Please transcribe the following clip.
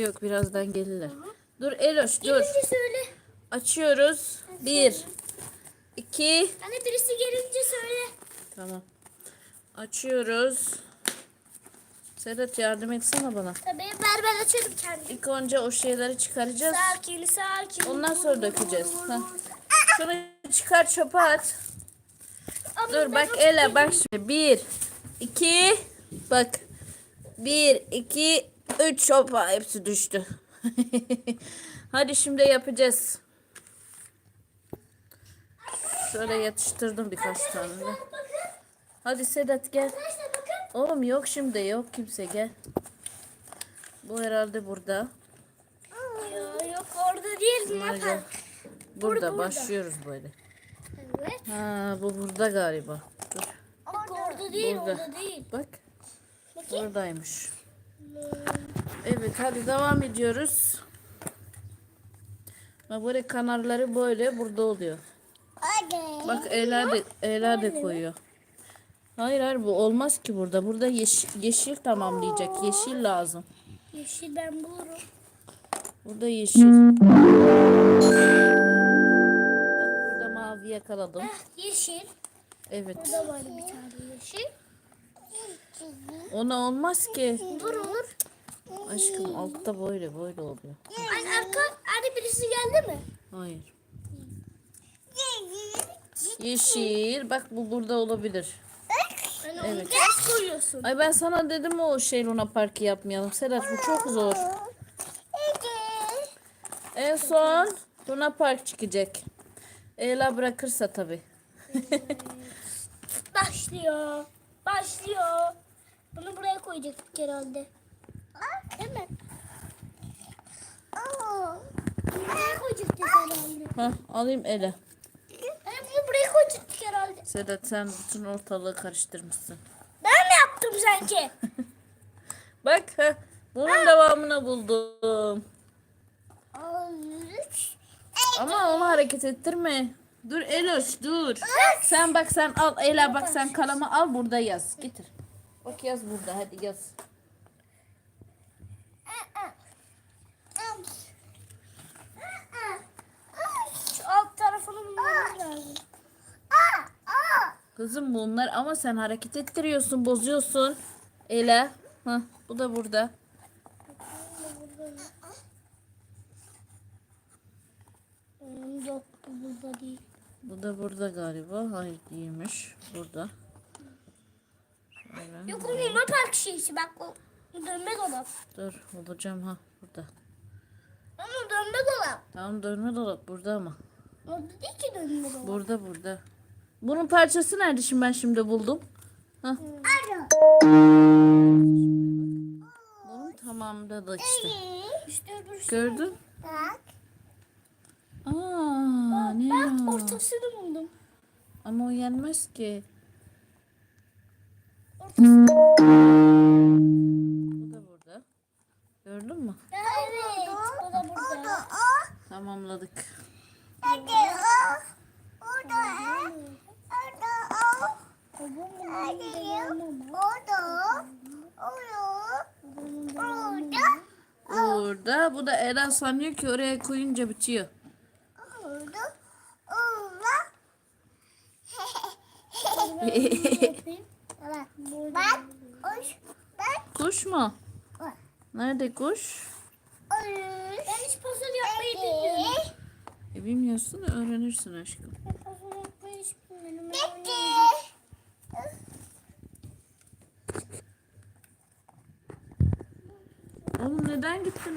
Yok birazdan gelirler. Dur Eloş dur. Gelince söyle. Açıyoruz. Bir. iki. Anne birisi gelince söyle. Tamam. Açıyoruz. Sedat yardım etsene bana. Tabii ver ben açarım kendim. İlk önce o şeyleri çıkaracağız. Sakin sakin. Ondan sonra dökeceğiz. Hah. Şunu çıkar çöpe at. Ama Dur ben bak Ela bak şimdi. Bir. iki. Bak. Bir, iki, üç. Hoppa hepsi düştü. Hadi şimdi yapacağız. Şöyle yatıştırdım birkaç tane de. Hadi Sedat gel. Oğlum yok şimdi yok kimse gel. Bu herhalde burada. Yok orada değil. Gel. Burada burada. başlıyoruz böyle. Evet. Ha bu burada galiba. Dur Bak orada değil Burada. orada değil. bak. Bakayım. Evet hadi devam ediyoruz. Bak böyle kanarları böyle burada oluyor. Bak Ela de, Ela de koyuyor. Hayır hayır bu olmaz ki burada. Burada yeşil, yeşil tamamlayacak. Yeşil lazım. Yeşil ben bulurum. Burada yeşil. Burada mavi yakaladım. Heh, yeşil. Evet. Burada var bir tane yeşil. Ona olmaz ki. Olur. Aşkım altta böyle böyle oluyor. Anne arka anne birisi geldi mi? Hayır. Yeşil. Bak bu burada olabilir. Evet. onu ters koyuyorsun. Ay ben sana dedim o şey Luna Park'ı yapmayalım. Sedat bu çok zor. En son Luna Park çıkacak. Ela bırakırsa tabi. Başlıyor. Başlıyor. Bunu buraya koyacaktık herhalde. Buraya koyacaktık herhalde. Ha, alayım Ela. Anne bunu buraya koyacaktık herhalde. Sedat sen bütün ortalığı karıştırmışsın. Ben mi yaptım sanki? Bak ha, bunun devamını buldum. Ama onu hareket ettirme. Dur Eloş dur. Sen bak sen al Ela bak sen kalemi al burada yaz. Getir. Bak yaz burada hadi yaz. Şu alt tarafını bulmamız lazım. Kızım bunlar ama sen hareket ettiriyorsun, bozuyorsun. Ela. Hah, bu da burada. Yok bu burada değil. Bu da burada galiba. Hayır değilmiş. Burada. Şöyle. Yok o Luna Park şeysi bak o dönme dolap. Dur bulacağım ha burada. Ama dönme dolap. Tamam dönme dolap burada ama. Orada değil ki dönme dolap. Burada burada. Bunun parçası nerede şimdi ben şimdi buldum. Hah. Bunun tamamladık işte. İşte. Gördün? Bak. Aa, ne Bak ya? ortasını buldum. Ama o yenmez ki. Ortasını. Gördün mü? Evet. O da burada. Tamamladık. Orada. Bu da Eren sanıyor ki oraya koyunca bitiyor. Bak. Kuş mu? Nerede kuş? Ben hiç puzzle yapmayı bilmiyorum. E bilmiyorsun öğrenirsin aşkım. Ben puzzle yapmayı hiç bilmiyorum. Ben. Oğlum neden gittin